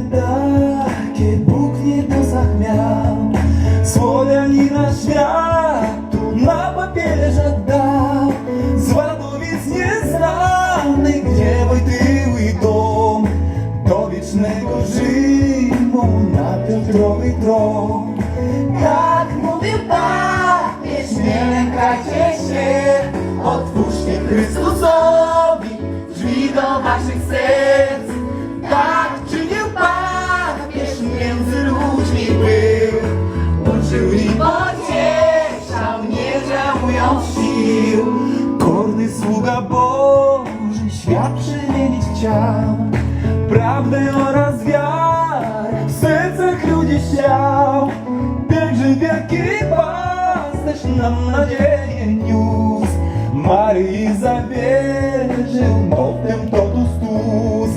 nie takie Bóg nie dosach miał Słowianina świat tu dla papieża dał Z nieznany, gdzie Wojtyły dom. Do wiecznego Rzymu na Piotrowy tron. Tak mówił papież, nie lękajcie się. Otwórzcie Chrystusowi drzwi do waszych serc. Żałując sił. Korny sługa Boży, świat przemienić chciał. Prawdę oraz wiarę w sercach ludzi chciał. Pielgrzym wielki pasterz nam nadzieję niósł. Maryi zawierzył, potem to tu stus.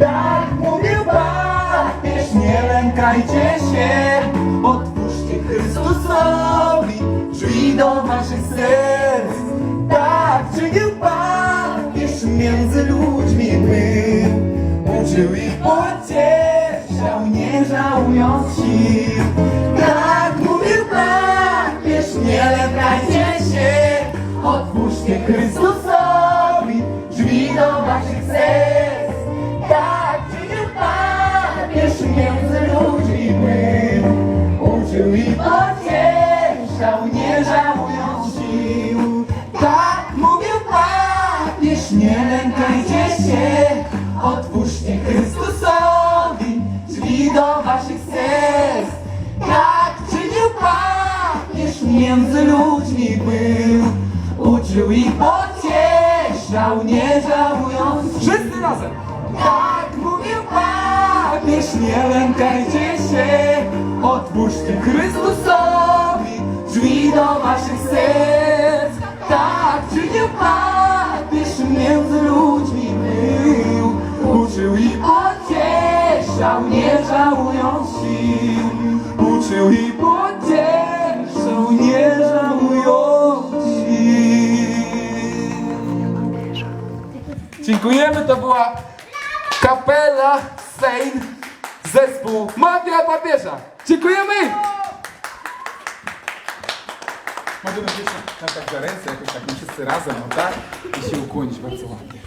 Tak mówił papież, nie lękajcie się, do waszych serc. Tak czynił papież, między ludźmi był. Uczył ich pocieszał, nie żałując sił. Tak mówił papież, nie lękajcie się, otwórzcie Chrystusowi nie lękajcie się, otwórzcie Chrystusowi drzwi do waszych serc. Tak czynił papież, między ludźmi był. Uczył i pocieszał, nie żałując. Wszyscy razem! Tak mówił papież, nie lękajcie się, otwórzcie Chrystusowi nie żałując sił. Uczył i pocieszał, nie żałując sił. Dziękujemy, to była kapela Sejn, zespół Mafia Papieża. Dziękujemy! Możemy gdzieś tam tak za ręce, jakoś tak wszyscy razem, no tak? I się ukłonić bardzo ładnie.